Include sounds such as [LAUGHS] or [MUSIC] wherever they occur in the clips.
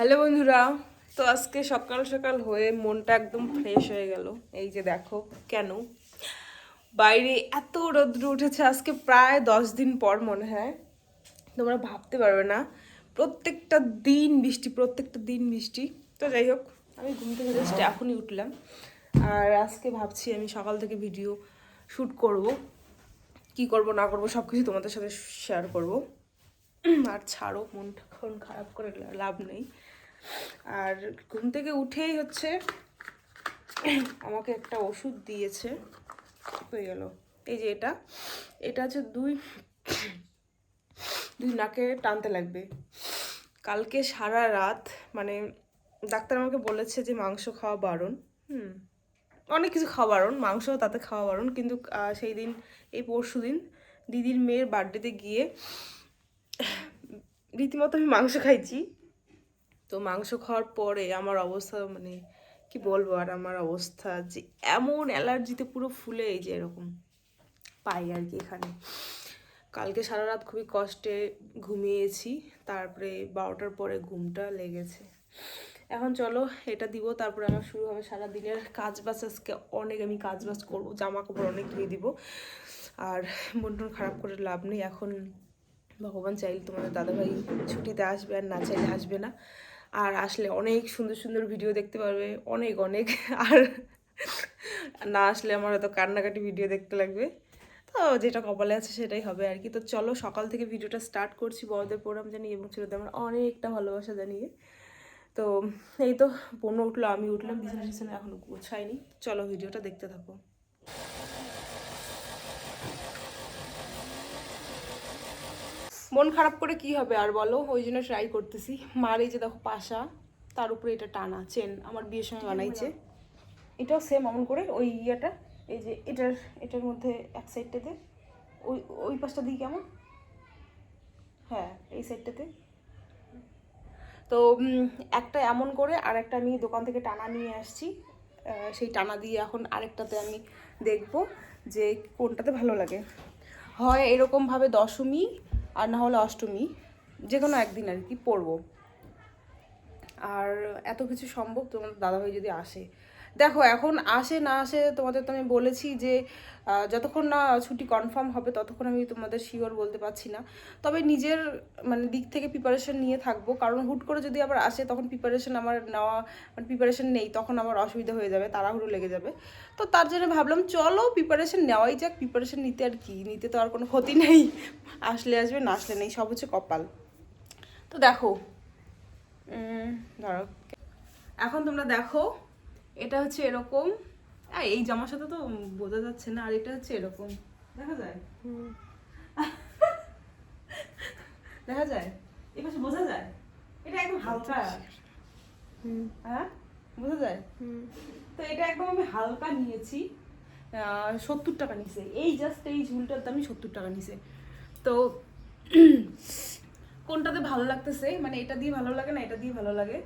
Hello বন্ধুরা, তো আজকে সকাল সকাল হয়ে মনটা একদম ফ্রেশ হয়ে গেল। এই যে দেখো, কেন? বাইরে এত রৌদ্র উঠেছে, আজকে প্রায় দশ দিন পর মনে হয়। তোমরা ভাবতে পারবে না, প্রত্যেকটা দিন বৃষ্টি, প্রত্যেকটা দিন বৃষ্টি। তো যাই হোক, আমি ঘুম থেকে জাস্ট এখনই উঠলাম। আর আজকে ভাবছি আমি সকাল থেকে ভিডিও শ্যুট করব। কি করব, না করব সব কিছু তোমাদের সাথে শেয়ার করব। আর ছাড়ো, মনটা খারাপ করে লাভ নেই। আর ঘুম থেকে উঠেই হচ্ছে আমাকে একটা ওষুধ দিয়েছে, হয়ে গেল। এই যে এটা এটা হচ্ছে দুই দুই নাকে টানতে লাগবে। কালকে সারা রাত মানে ডাক্তার আমাকে বলেছে যে মাংস খাওয়া বারণ, হুম। অনেক কিছু খাওয়া বারণ, মাংস তাতে খাওয়া বারণ, কিন্তু সেই দিন, এই পরশু দিন দিদির মেয়ের বার্থডেতে গিয়ে, রীতিমতো আমি মাংস খাইছি। তো মাংস খাওয়ার পরে আমার অবস্থা মানে কি বলব আর আমার অবস্থা যে এমন অ্যালার্জিতে পুরো ফুলে এই যে এরকম পাই আর কি এখানে। কালকে সারা রাত খুবই কষ্টে ঘুমিয়েছি, তারপরে বারোটার পরে ঘুমটা লেগেছে। এখন চলো এটা দিব, তারপরে আমার শুরু হবে সারা দিনের কাজ বাজ। আজকে অনেক আমি কাজ বাজ করব জামা কাপড় অনেক ধুয়ে দিব। আর মন টন খারাপ করে লাভ নেই, এখন ভগবান চাইলে তোমাদের দাদাভাই ছুটিতে আসবে আর না চাইলে আসবে না। আর আসলে অনেক সুন্দর সুন্দর ভিডিও দেখতে পারবে, অনেক অনেক। আর না আসলে আমার হয়তো কান্নাকাটি ভিডিও দেখতে লাগবে। তো যেটা কপালে আছে সেটাই হবে আর কি। তো চলো সকাল থেকে ভিডিওটা স্টার্ট করছি বড়দের প্রোগ্রাম জানিয়ে এবং ছেলেদের আমার অনেকটা ভালোবাসা জানিয়ে। তো এই তো বোনও উঠল, আমি উঠলাম বিছানা টিছানা এখনও গোছাইনি। চলো ভিডিওটা দেখতে থাকো। মন খারাপ করে কি হবে আর বলো? ওই জন্য ট্রাই করতেছি। মার এই যে দেখো পাশা তার উপরে এটা টানা চেন আমার বিয়ের সময় বানাইছে। এটাও সেম এমন করে ওই ইয়েটা এই যে এটার এটার মধ্যে এক সাইডটাতে ওই ওই পাশটা দিই কেমন? হ্যাঁ এই সাইডটাতে তো একটা এমন করে আর একটা আমি দোকান থেকে টানা নিয়ে আসছি। সেই টানা দিয়ে এখন আরেকটাতে আমি দেখব যে কোনটাতে ভালো লাগে। হয় এরকমভাবে দশমী আর না হলে অষ্টমী যে কোনো একদিন আর কি পড়ব। আর এত কিছু সম্ভব তোমাদের দাদাভাই যদি আসে। দেখো, এখন আসে না আসে তোমাদের তো আমি বলেছি যে যতক্ষণ না ছুটি কনফার্ম হবে ততক্ষণ আমি তোমাদের শিওর বলতে পারছি না। তবে নিজের মানে দিক থেকে প্রিপারেশন নিয়ে থাকব। কারণ হুট করে যদি আবার আসে তখন প্রিপারেশন আমার নেওয়া মানে প্রিপারেশন নেই, তখন আমার অসুবিধা হয়ে যাবে, তাড়াহুড়ো লেগে যাবে। তো তার জন্য ভাবলাম, চলো প্রিপারেশন নেওয়াই যাক প্রিপারেশন নিতে আর কি, নিতে তো আর কোনো ক্ষতি নেই। আসলে আসবে, না আসলে নেই, সব হচ্ছে কপাল। তো দেখো ধরো, এখন তোমরা দেখো এটা হচ্ছে এরকম। এই জামার সাথে তো বোঝা যাচ্ছে না আর এটা হচ্ছে এরকম। দেখা যায়? [LAUGHS] দেখা যায়? এই পাশে বোঝা যায়? এটা একদম হালকা। হ্যাঁ? বোঝা যায়? তো এটা একদম আমি হালকা নিয়েছি। সত্তর টাকা নিছে। এই জাস্ট এই ঝুলটার দামই সত্তর টাকা নিছে। তো [CLEARS THROAT] কোনটাতে ভালো লাগতেছে? মানে এটা দিয়ে ভালো লাগে না এটা দিয়ে ভালো লাগে?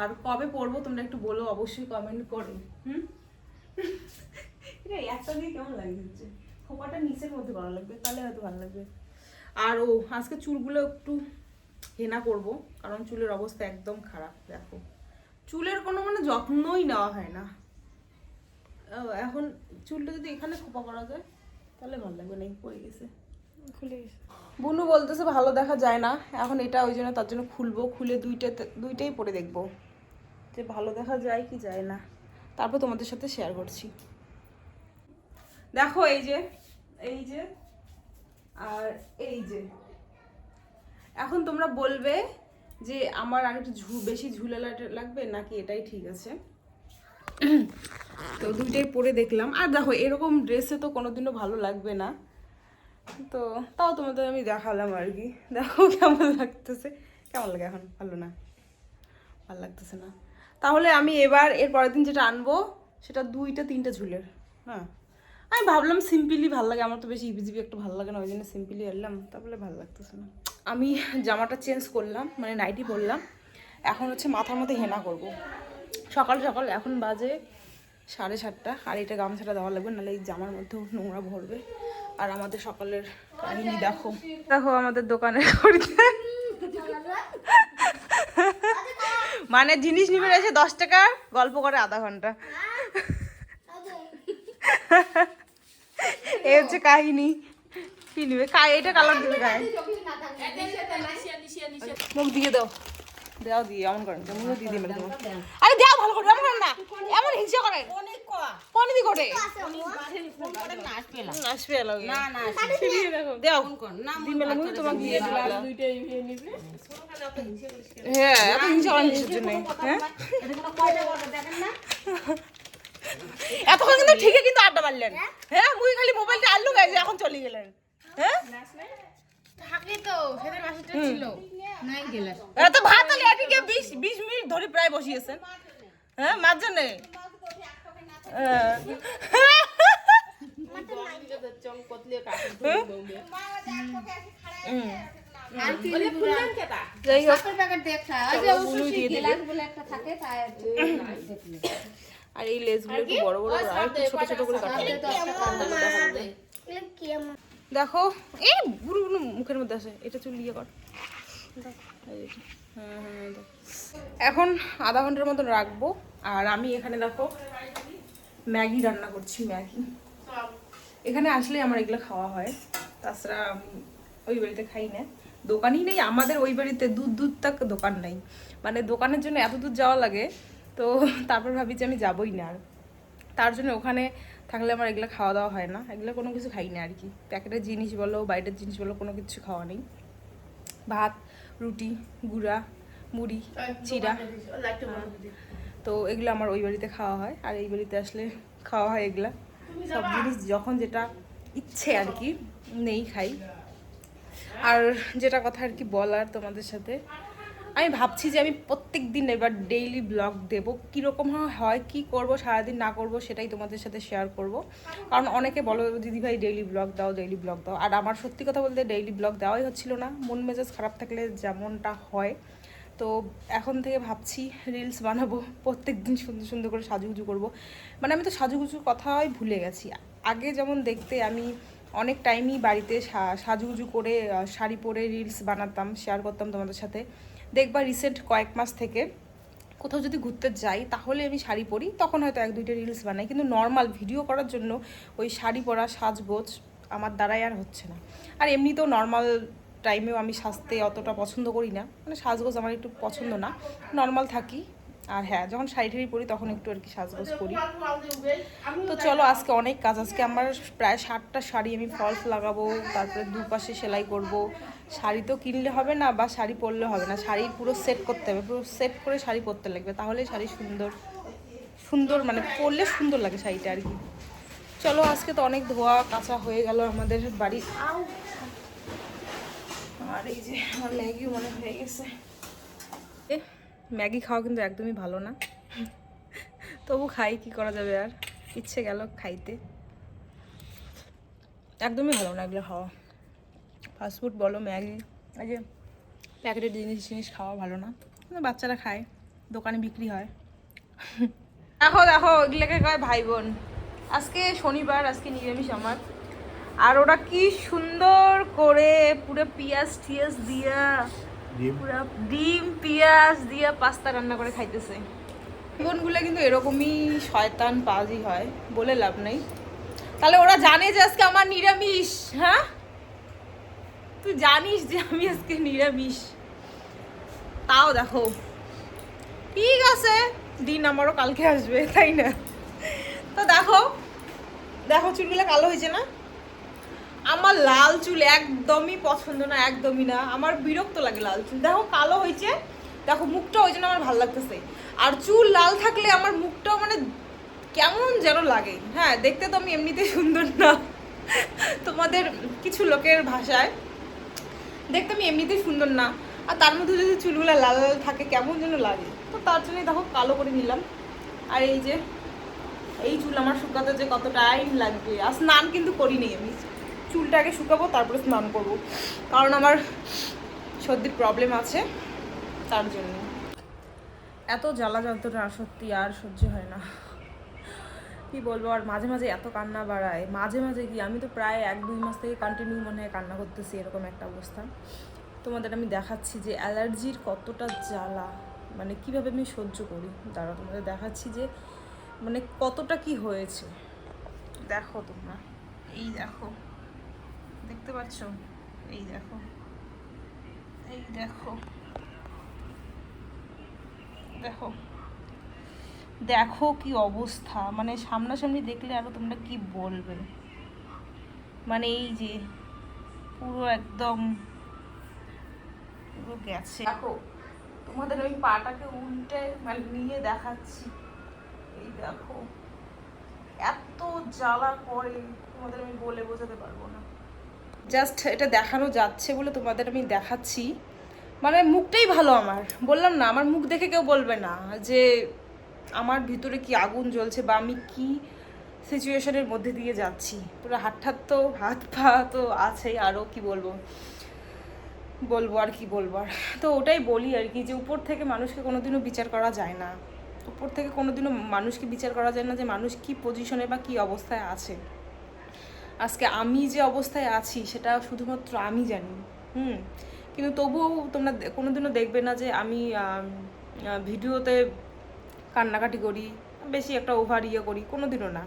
আর কবে পরবো তোমরা একটু বলো অবশ্যই কমেন্ট করো হুম? এটা একটা দিয়ে কেমন লাগে হচ্ছে? খোপাটা নিচের মধ্যে ভালো লাগবে তাহলে হয়তো ভালো লাগবে। আর ও আজকে চুলগুলো একটু হেনা করব কারণ চুলের অবস্থা একদম খারাপ দেখো। চুলের কোনো মানে যত্নই নেওয়া হয় না। এখন চুলটা যদি এখানে খোপা করা যায় তাহলে ভালো লাগবে না এই পড়ে গেছে। খুলে বুনু বলতেছে, ভালো দেখা যায় না। এখন এটা ওই জন্য তার জন্য খুলবো। খুলে দুইটা, দুইটাই পরে দেখব। যে ভালো দেখা যায় কি যায় না। তারপর তোমাদের সাথে শেয়ার করছি। দেখো এই যে এই যে, আর এই যে। এখন তোমরা বলবে যে আমার আর একটু ঝু, বেশি ঝুলে লাগবে নাকি এটাই ঠিক আছে? তো দুইটাই পরে দেখলাম। আর দেখো, এরকম ড্রেসে তো কোনোদিনও ভালো লাগবে না। তো, তাও তোমাদের আমি দেখালাম আর কি। দেখো কেমন লাগতেছে। কেমন লাগে এখন? ভালো না? ভালো লাগতেছে না। তাহলে আমি এবার এর পরের দিন যেটা আনব, সেটা দুইটা, তিনটা ঝুলের। হ্যাঁ। আমি ভাবলাম সিম্পলি ভালো লাগে। আমার তো বেশি ইবিজিবি একটু ভালো লাগে না। ওই জন্য সিম্পলি আনলাম। তাহলে ভালো লাগতেছে না। আমি জামাটা চেঞ্জ করলাম মানে নাইটি পরলাম। এখন হচ্ছে মাথার মধ্যে হেনা করব। সকাল সকাল এখন বাজে সাড়ে সাতটা। আর এটা গামছাটা দেওয়া লাগবে। নাহলে এই জামার মধ্যেও নোংরা ভরবে। আর আমাদের সকালের কাহিনী দেখো। দেখো আমাদের দোকানে মানে জিনিস নিবে এসে দশ টাকা গল্প করে আধা ঘণ্টা। এই হচ্ছে কাহিনী। কি নিবে? কায় এটা কালার দিবে গায়ে মুখ দিয়ে দাও। দাও দিয়ে এমন করেন দিয়ে দিয়ে মেরে দেবো। আরে দাও ভালো করে এমন করেন না এমন হিংসা করেন। কোন দি করে? আসবে না। না দাও। দি মেলে তোমাকে দিয়ে দিলাম। হ্যাঁ এত হিংসা করেন জন্য হ্যাঁ এতক্ষণ কিন্তু ঠিকই কিন্তু আড্ডা মারলেন। হ্যাঁ? মুই খালি মোবাইলটা আনলু গাইছে এখন চলে গেলেন। হ্যাঁ? এত ভাত আলি আটিকে বিশ বিশ মিনিট ধরে প্রায় বসিয়েছেন। হ্যাঁ মার জন্যে। হ্যাঁ। আর এই লেসগুলো একটু বড় বড় আর ছোট ছোট করে কাটবে দেখো এই বুড়ো বুড়ো মুখের মধ্যে আসে এটা চুল ইয়ে কর। হ্যাঁ, হ্যাঁ, দাও। এখন আধা ঘণ্টার মতন রাখব আর আমি এখানে দেখো ম্যাগি রান্না করছি ম্যাগি। এখানে আসলে আমার এগুলো খাওয়া হয়। তাছাড়া আমি ওই বাড়িতে খাই না। দোকানই নেই আমাদের ওই বাড়িতে দুধ দুধ তাক দোকান নেই। মানে দোকানের জন্য এত দূর যাওয়া লাগে তো তারপর ভাবি যে আমি যাবোই না। আর তার জন্য ওখানে থাকলে আমার এগুলো খাওয়া দাওয়া হয় না। এগুলো কোনো কিছু খাই না আর কি প্যাকেটের জিনিস বলো বাইরের জিনিস বলো কোনো কিছু খাওয়া নেই। ভাত রুটি গুঁড়া মুড়ি চিরা তো এগুলো আমার ওই বাড়িতে খাওয়া হয়। আর এই বাড়িতে আসলে খাওয়া হয় এগুলা। সব জিনিস যখন যেটা ইচ্ছে আর কি নেই খাই। আর যেটা কথা আর কি বলার তোমাদের সাথে আমি ভাবছি যে আমি প্রত্যেক দিন এবার ডেইলি ব্লগ দেবো। কীরকম হয় কি করব, সারাদিন না করব সেটাই তোমাদের সাথে শেয়ার করব। কারণ অনেকে বলো, দিদি ভাই ডেইলি ব্লগ দাও ডেইলি ব্লগ দাও। আর আমার সত্যি কথা বলতে ডেইলি ব্লগ দেওয়াই হচ্ছিল না। মন মেজাজ খারাপ থাকলে যেমনটা হয়। তো এখন থেকে ভাবছি রিলস বানাবো, প্রত্যেক দিন সুন্দর সুন্দর করে সাজুগুজু করব। মানে আমি তো সাজুগুজুর কথাই ভুলে গেছি। আগে যেমন দেখতে আমি অনেক টাইমই বাড়িতে সাজুগুজু করে শাড়ি পরে রিলস বানাতাম শেয়ার করতাম তোমাদের সাথে। দেখবা রিসেন্ট কয়েক মাস থেকে কোথাও যদি ঘুরতে যাই, তাহলে আমি শাড়ি পরি, তখন হয়তো এক দুইটা রিলস বানাই। কিন্তু নর্মাল ভিডিও করার জন্য ওই শাড়ি পরা, সাজগোজ আমার দ্বারাই আর হচ্ছে না। আর এমনিতেও নর্মাল টাইমেও আমি সাজতে অতটা পছন্দ করি না। মানে সাজগোজ আমার একটু পছন্দ না। নর্মাল থাকি। আর হ্যাঁ যখন শাড়ি পরি তখন একটু আর কি সাজগোজ করি। তো চলো আজকে অনেক কাজ। আজকে আমার প্রায় ষাটটা শাড়ি আমি ফলস লাগাবো তারপরে দুপাশে সেলাই করব। শাড়ি তো কিনলে হবে না বা শাড়ি পরলে হবে না। শাড়ি পুরো সেট করতে হবে। পুরো সেট করে শাড়ি পরতে লাগবে। তাহলে শাড়ি সুন্দর সুন্দর মানে পরলে সুন্দর লাগে শাড়িটা আর কি। চলো আজকে তো অনেক ধোয়া কাঁচা হয়ে গেল আমাদের বাড়ি। আর এই যে আমার ম্যাগিও মনে হয়ে গেছে। ম্যাগি খাওয়া কিন্তু একদমই ভালো না। তবু খাই, কি করা যাবে আর? ইচ্ছে গেল খাইতে। একদমই ভালো না এগুলো খাওয়া। ফাস্টফুড বলো, ম্যাগি, এই যে প্যাকেটের জিনিস জিনিস খাওয়া ভালো না। কিন্তু বাচ্চারা খায়, দোকানে বিক্রি হয়। দেখো দেখো, এগুলোকে কয় ভাই বোন আজকে শনিবার, আজকে নিরামিষ আমার। আর ওরা কি সুন্দর করে পুরো পিঁয়াজ টিয়াজ দিয়া পুরো ডিম পেঁয়াজ দিয়া পাস্তা রান্না করে খাইতেছে। বোনগুলো কিন্তু এরকমই শয়তান পাজি হয় বলে লাভ নেই। তাহলে ওরা জানে যে আজকে আমার নিরামিষ হ্যাঁ? তুই জানিস যে আমি আজকে নিরামিষ। তাও দেখো। ঠিক আছে দিন আমারও কালকে আসবে তাই না? তো দেখো দেখো চুলগুলো কালো হয়েছে না? আমার লাল চুল একদমই পছন্দ না, একদমই না। আমার বিরক্ত লাগে লাল চুল। দেখো, কালো হয়েছে। দেখো মুখটা ওই জন্য আমার ভালো লাগতেছে। আর চুল লাল থাকলে আমার মুখটাও মানে কেমন যেন লাগে। হ্যাঁ দেখতে তো আমি এমনিতে সুন্দর না। তোমাদের কিছু লোকের ভাষায় দেখতে আমি এমনিতেই সুন্দর না। আর তার মধ্যে যদি চুলগুলো লাল লাল থাকে, কেমন যেন লাগে। তো তার জন্যই দেখো, কালো করে নিলাম। আর এই যে, এই চুল আমার শুকাতে যে কত টাইম লাগবে। আর স্নান কিন্তু করিনি আমি। চুলটাকে শুকাবো, তারপরে স্নান করব। কারণ আমার সর্দির প্রবলেম আছে, তার জন্য। এত জ্বালা যন্ত্রণা সত্যি আর সহ্য হয় না। কি বলব, আর মাঝে মাঝে এত কান্না বাড়ায়। মাঝে মাঝে কি, আমি তো প্রায় এক দুই মাস থেকে কন্টিনিউ মনে হয় কান্না করতেছি, এরকম একটা অবস্থা। তোমাদের আমি দেখাচ্ছি যে অ্যালার্জির কতটা জ্বালা মানে কীভাবে আমি সহ্য করি। দাঁড়া তোমাদের দেখাচ্ছি যে মানে কতটা কি হয়েছে। দেখো তোমরা। এই দেখো। দেখতে পাচ্ছ? এই দেখো। এই দেখো। দেখো। দেখো কি অবস্থা। মানে সামনাসামনি দেখলে আরও তোমরা কি বলবে? মানে এই যে পুরো একদম পুরো গেছে। দেখো, তোমাদের ওই পাটাকে উল্টে মানে নিয়ে দেখাচ্ছি। এই দেখো। এত জ্বালা করে তোমাদের আমি বলে বোঝাতে পারব না। জাস্ট এটা দেখানো যাচ্ছে বলে তোমাদের আমি দেখাচ্ছি। মানে মুখটাই ভালো আমার। বললাম না, আমার মুখ দেখে কেউ বলবে না যে আমার ভিতরে কি আগুন জ্বলছে বা আমি কি সিচুয়েশনের মধ্যে দিয়ে যাচ্ছি। পুরো হাত ঠাত তো, হাত পা তো আছেই আরও কি বলব? বলব আর কি বলব আর। তো ওটাই বলি আর কি যে উপর থেকে মানুষকে কোনোদিনও বিচার করা যায় না। উপর থেকে কোনোদিনও মানুষকে বিচার করা যায় না যে মানুষ কি পজিশনে বা কি অবস্থায় আছে। আজকে আমি যে অবস্থায় আছি, সেটা শুধুমাত্র আমি জানি। হুম? কিন্তু তবুও তোমরা দে- কোনোদিনও দেখবে না যে আমি ভিডিওতে কান্নাকাটি করি, বেশি একটা ওভার ইয়ে করি কোনো দিনও না।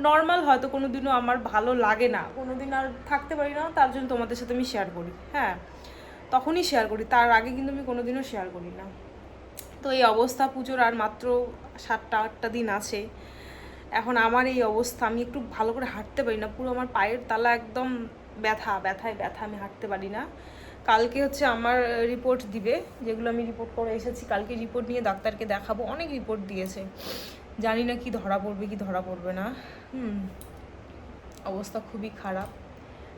নর্মাল হয়তো কোনো দিনও আমার ভালো লাগে না কোনো দিন আর থাকতে পারি না, তার জন্য তোমাদের সাথে আমি শেয়ার করি হ্যাঁ? তখনই শেয়ার করি, তার আগে কিন্তু আমি কোনো দিনও শেয়ার করি না। তো এই অবস্থা পুজোর আর মাত্র সাতটা আটটা দিন আছে এখন আমার এই অবস্থা, আমি একটু ভালো করে হাঁটতে পারি না। পুরো আমার পায়ের তালা একদম ব্যথা, ব্যথায় ব্যথা, আমি হাঁটতে পারি না। কালকে হচ্ছে আমার রিপোর্ট দিবে, যেগুলো আমি রিপোর্ট করে এসেছি। কালকে রিপোর্ট নিয়ে ডাক্তারকে দেখাবো। অনেক রিপোর্ট দিয়েছে। জানি না কি ধরা পড়বে, কি ধরা পড়বে না। হুম, অবস্থা খুবই খারাপ।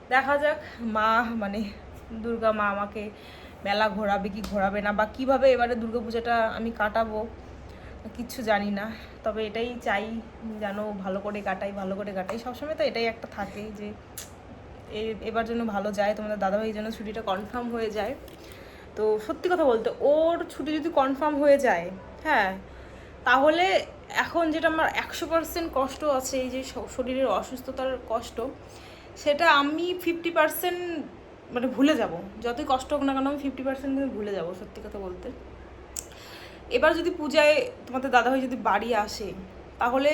দেখা যাক, মা মানে দুর্গা মা আমাকে মেলা ঘোরাবে কি ঘোরাবে না, বা কীভাবে এবারে দুর্গাপূজাটা আমি কাটাবো। কিচ্ছু জানি না, তবে এটাই চাই যেন ভালো করে কাটাই, ভালো করে কাটাই। সবসময় তো এটাই একটা থাকে যে এবার জন্য ভালো যায়, তোমাদের দাদাভাই যেন ছুটিটা কনফার্ম হয়ে যায়। তো সত্যি কথা বলতে, ওর ছুটি যদি কনফার্ম হয়ে যায় হ্যাঁ তাহলে এখন যেটা আমার একশো পার্সেন্ট কষ্ট আছে, এই যে শরীরের অসুস্থতার কষ্ট, সেটা আমি ফিফটি পার্সেন্ট মানে ভুলে যাব। যতই কষ্ট হোক না কেন, আমি ফিফটি পার্সেন্ট কিন্তু ভুলে যাব, সত্যি কথা বলতে। এবার যদি পূজায় তোমাদের দাদাভাই যদি বাড়ি আসে, তাহলে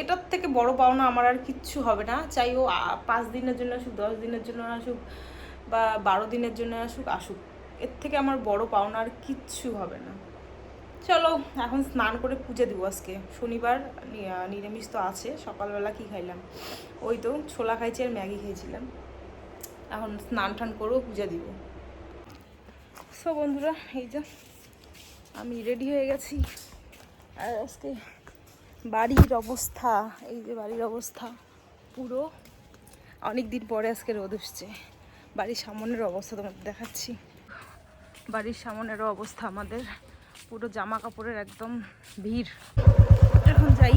এটার থেকে বড় পাওনা আমার আর কিচ্ছু হবে না। চাই ও পাঁচ দিনের জন্য আসুক, দশ দিনের জন্য আসুক, বা বারো দিনের জন্য আসুক আসুক। এর থেকে আমার বড় পাওনা আর কিচ্ছু হবে না। চলো, এখন স্নান করে পুজো দিব আজকে। শনিবার নিরামিষ তো আছে, সকালবেলা কি খাইলাম? ওই তো ছোলা খাইছি আর ম্যাগি খেয়েছিলাম। এখন স্নান টান করেও পূজা দিব। সো বন্ধুরা, এই যে। আমি রেডি হয়ে গেছি। আর আজকে বাড়ির অবস্থা, এই যে বাড়ির অবস্থা পুরো। অনেক দিন পরে আজকে রোদ উঠছে বাড়ির সামনের অবস্থা তোমাদের দেখাচ্ছি। বাড়ির সামনেরও অবস্থা আমাদের। পুরো জামা কাপড়ের একদম ভিড়। এখন যাই।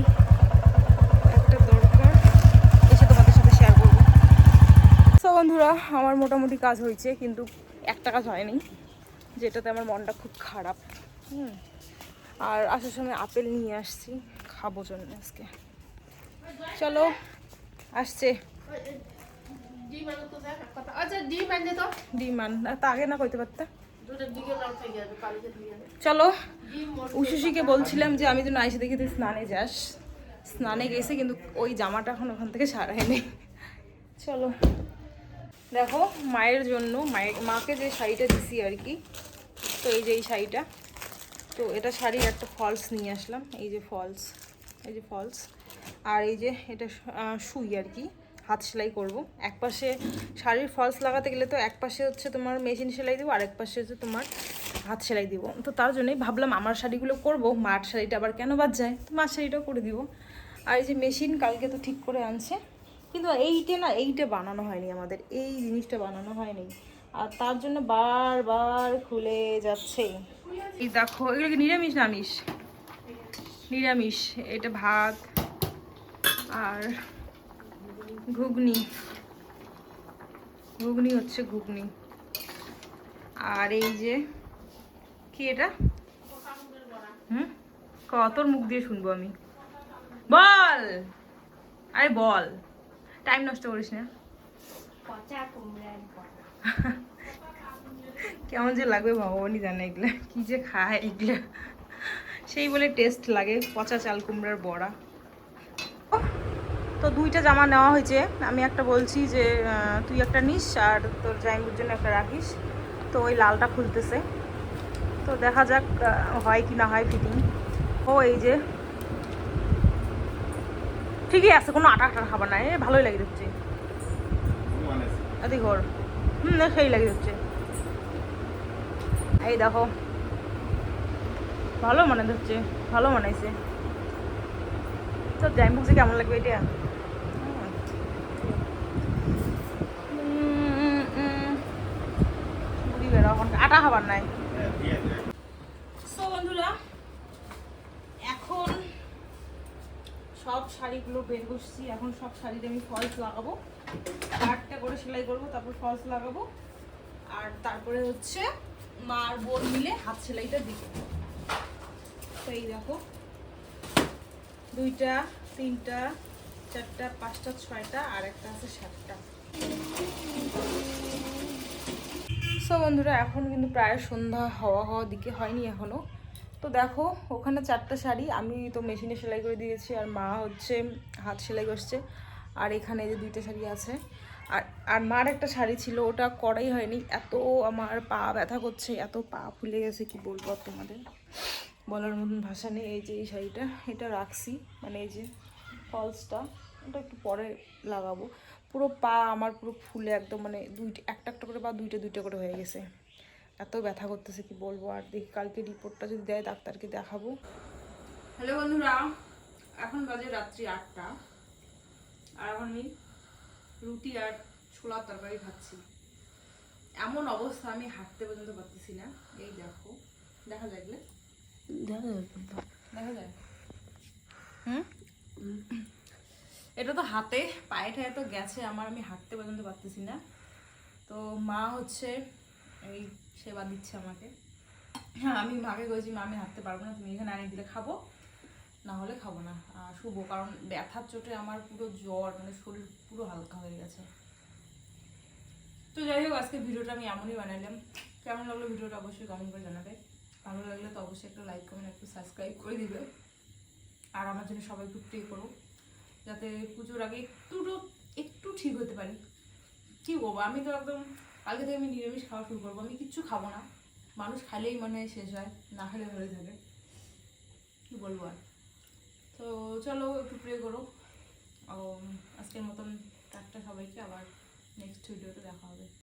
একটা দরকার। এসে তোমাদের সাথে শেয়ার করব। সো বন্ধুরা, আমার মোটামুটি কাজ হয়েছে, কিন্তু একটা কাজ হয়নি, যেটাতে আমার মনটা খুব খারাপ। হুম। আর আসার সময় আপেল নিয়ে আসছি, খাব জন্য আজকে। চলো, আসছে। আগে না চলো বলছিলাম যে আমি না এসে দেখি তুই স্নানে যাস। স্নানে গেছে, কিন্তু ওই জামাটা এখন ওখান থেকে চলো। দেখো, মায়ের জন্য, মায়ের, মাকে যে শাড়িটা দিছি আর কি, তো এই যে এই শাড়িটা। তো এটা শাড়ির একটা ফলস নিয়ে আসলাম, এই যে ফলস এই যে ফলস আর এই যে এটা সুই আর কি, হাত সেলাই করব। এক পাশে শাড়ির ফলস লাগাতে গেলে তো এক পাশে হচ্ছে তোমার মেশিন সেলাই দেবো আর এক পাশে হচ্ছে তোমার হাত সেলাই দিব। তো তার জন্যই ভাবলাম আমার শাড়িগুলো করব, মার শাড়িটা আবার কেন বাদ যায়? তো মার শাড়িটাও করে দিব। আর এই যে মেশিন কালকে তো ঠিক করে আনছে, কিন্তু এইটা না, এইটা বানানো হয়নি আমাদের, এই জিনিসটা বানানো হয়নি। আর তার জন্য বারবার খুলে যাচ্ছে। এই দেখো এগুলো কি নিরামিষ না আমিষ নিরামিষ এটা ভাত আর ঘুগনি। ঘুগনি হচ্ছে ঘুগনি। আর এই যে কি এটা? হুম? কতর মুখ দিয়ে শুনব আমি? বল! আরে বল। টাইম নষ্ট করিস না। [LAUGHS] কেমন যে লাগবে ভগবানই জানে এগুলো কি যে খায় এগুলো। সেই বলে টেস্ট লাগে পচা চাল কুমড়ার বড়া। তো দুইটা জামা নেওয়া হয়েছে। আমি একটা বলছি যে তুই একটা নিস আর তোর জাইমুর জন্য একটা রাখিস। তো ওই লালটা খুলতেছে। তো দেখা যাক হয় কি না হয় ফিটিং ও এই যে। ঠিকই আছে কোনো আটা আটা খাবার নাই। এ, ভালোই লাগে হচ্ছে এদিক ঘর। হুম সেই লাগে হচ্ছে এই দেখো। ভালো মনে হচ্ছে ভালো মানাইছে তো জাইম বুঝে কেমন লাগবে এটা? আটা খাবার নাই। সো বন্ধুরা, এখন সব শাড়িগুলো বের করছি। এখন সব শাড়িতে আমি ফলস লাগাবো। চারটা করে সেলাই করব, তারপর ফলস লাগাবো। আর তারপরে হচ্ছে মা আর বোন মিলে হাত সেলাইটা দিবে। এই দেখো, দুইটা, তিনটা, চারটা, পাঁচটা, ছয়টা, আর একটা আছে সাতটা। সো বন্ধুরা, এখন কিন্তু প্রায় সন্ধ্যা হওয়া হওয়া দিকে হয়নি এখনও তো দেখো, ওখানে চারটা শাড়ি, আমি তো মেশিনে সেলাই করে দিয়েছি, আর মা হচ্ছে হাত সেলাই করছে। আর এখানে যে দুইটা শাড়ি আছে। আর আর মার একটা শাড়ি ছিল, ওটা করাই হয়নি। এত আমার পা ব্যথা করছে, এত পা ফুলে গেছে, কি বলব তোমাদের? বলার মতন ভাষা নেই, এই যে এই শাড়িটা, এটা রাখছি মানে এই যে ফলসটা ওটা একটু পরে লাগাবো। পুরো পা আমার পুরো ফুলে একদম মানে দুইটা, একটা একটা করে পা দুইটা দুইটা করে হয়ে গেছে। এত ব্যথা করতেছে, কি বলব আর দেখি, কালকে রিপোর্টটা যদি দেয়, ডাক্তারকে দেখাবো। হ্যালো বন্ধুরা, এখন বাজে রাত্রি আটটা। আর এখন আমি রুটি আর ছোলার তরকারি খাচ্ছি। এমন অবস্থা আমি হাঁটতে পর্যন্ত পারতেছি না। এই দেখো দেখা যায়? দেখা যায়। হুম? এটা তো হাতে পায়ে ঠায়ে তো গেছে আমার আমি হাঁটতে পর্যন্ত পারতেছি না। তো মা হচ্ছে এই সেবা দিচ্ছে আমাকে। হ্যাঁ আমি মাকে বলছি মা আমি হাঁটতে পারব না তুমি এখানে আনিয়ে দিলে খাব। না হলে খাব না। শুভ কারণ ব্যথার চোটে আমার পুরো জ্বর মানে শরীর পুরো হালকা হয়ে গেছে। তো যাই হোক আজকে ভিডিওটা আমি এমনই বানালাম কেমন লাগল ভিডিওটা অবশ্যই কমেন্ট করে জানাবে। ভালো লাগলে তো অবশ্যই একটা লাইক কমেন্ট একটু সাবস্ক্রাইব করে দিবে। আর আমার জন্য সবাই একটু প্রে করো, যাতে পুজোর আগে একটু একটু ঠিক হতে পারি। কি করব আমি তো একদম, কালকে থেকে আমি নিরামিষ খাওয়া শুরু করব। আমি কিচ্ছু খাব না। মানুষ খালেই মনে হয় শেষ হয়, না খেলে ধরে থাকে। কি বলব আর? তো চলো একটু প্রে করো। আজকের মতন টাটা সবাইকে আবার নেক্সট ভিডিওতে দেখা হবে।